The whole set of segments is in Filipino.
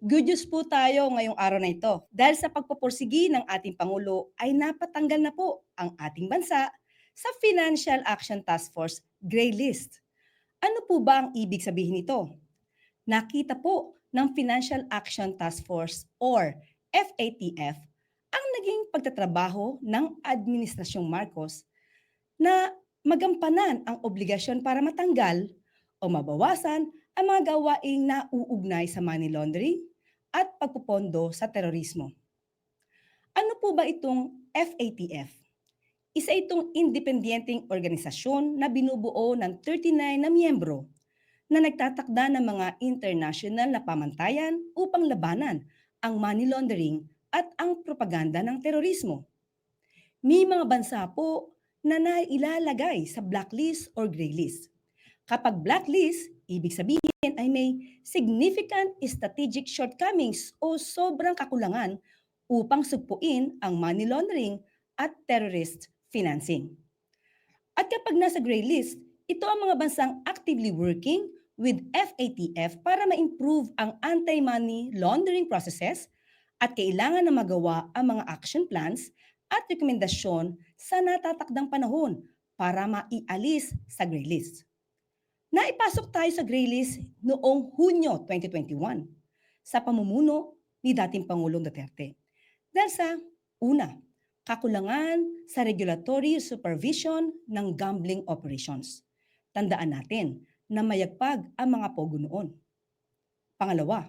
Good news po tayo ngayong araw na ito. Dahil sa pagpapursigi ng ating Pangulo ay napatanggal na po ang ating bansa sa Financial Action Task Force Gray List. Ano po ba ang ibig sabihin nito? Nakita po ng Financial Action Task Force or FATF ang naging pagtatrabaho ng Administrasyong Marcos na magampanan ang obligasyon para matanggal o mabawasan ang mga gawaing nauugnay sa money laundering at pagpupondo sa terorismo. Ano po ba itong FATF? Isa itong independenteng organisasyon na binubuo ng 39 na miyembro na nagtatakda ng mga international na pamantayan upang labanan ang money laundering at ang propaganda ng terorismo. May mga bansa po na nailalagay sa blacklist or gray list. Kapag blacklist, ibig sabihin ay may significant strategic shortcomings o sobrang kakulangan upang sugpuin ang money laundering at terrorist financing. At kapag nasa gray list, ito ang mga bansang actively working with FATF para ma-improve ang anti-money laundering processes at kailangan na magawa ang mga action plans at rekomendasyon sa natatakdang panahon para maialis sa gray list. Naipasok tayo sa gray list noong Hunyo 2021 sa pamumuno ni dating Pangulong Duterte. Dahil sa una, kakulangan sa regulatory supervision ng gambling operations. Tandaan natin na mayagpag ang mga pogo noon. Pangalawa,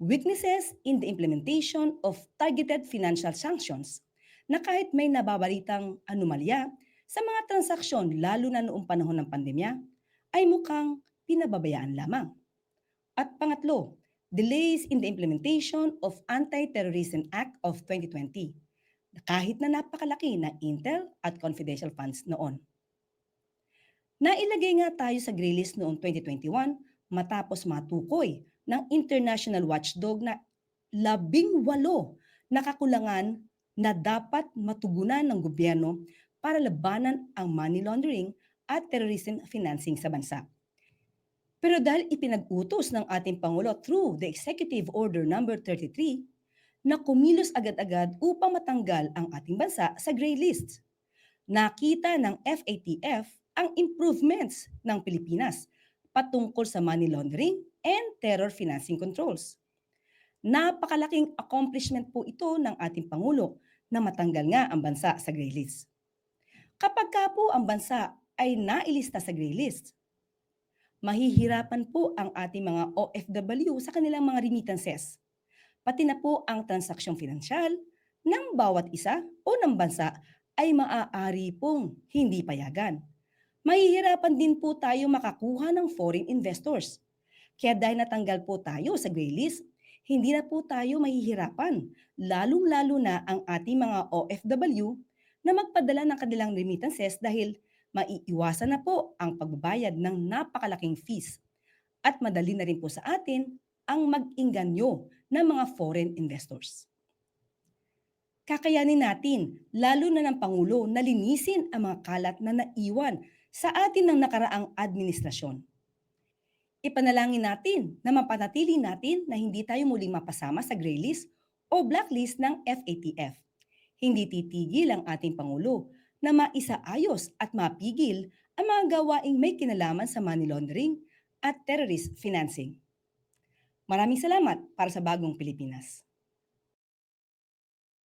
weaknesses in the implementation of targeted financial sanctions na kahit may nababalitang anomalya sa mga transaksyon lalo na noong panahon ng pandemya, ay mukhang pinababayaan lamang. At pangatlo, delays in the implementation of Anti-Terrorism Act of 2020 kahit na napakalaki na Intel at confidential funds noon. Nailagay nga tayo sa gray list noong 2021 matapos matukoy ng international watchdog na labing walo na kakulangan na dapat matugunan ng gobyerno para labanan ang money laundering at terrorism financing sa bansa. Pero dahil ipinag-utos ng ating Pangulo through the Executive Order Number 33 na kumilos agad-agad upang matanggal ang ating bansa sa gray list. Nakita ng FATF ang improvements ng Pilipinas patungkol sa money laundering and terror financing controls. Napakalaking accomplishment po ito ng ating Pangulo na matanggal nga ang bansa sa gray list. Kapag ka po ang bansa ay nailista sa gray list. Mahihirapan po ang ating mga OFW sa kanilang mga remittances. Pati na po ang transaksyong finansyal ng bawat isa o ng bansa ay maaari pong hindi payagan. Mahihirapan din po tayo makakuha ng foreign investors. Kaya dahil natanggal po tayo sa gray list, hindi na po tayo mahihirapan, lalong-lalo na ang ating mga OFW na magpadala ng kanilang remittances dahil maiiwasan na po ang pagbabayad ng napakalaking fees. At madali na rin po sa atin ang mag-inganyo ng mga foreign investors. Kakayanin natin, lalo na ng Pangulo, na linisin ang mga kalat na naiwan sa atin ng nakaraang administrasyon. Ipanalangin natin na mapanatili natin na hindi tayo muling mapasama sa gray list o blacklist ng FATF. Hindi titigil ang ating Pangulo na maisaayos at mapigil ang mga gawaing may kinalaman sa money laundering at terrorist financing. Maraming salamat para sa bagong Pilipinas.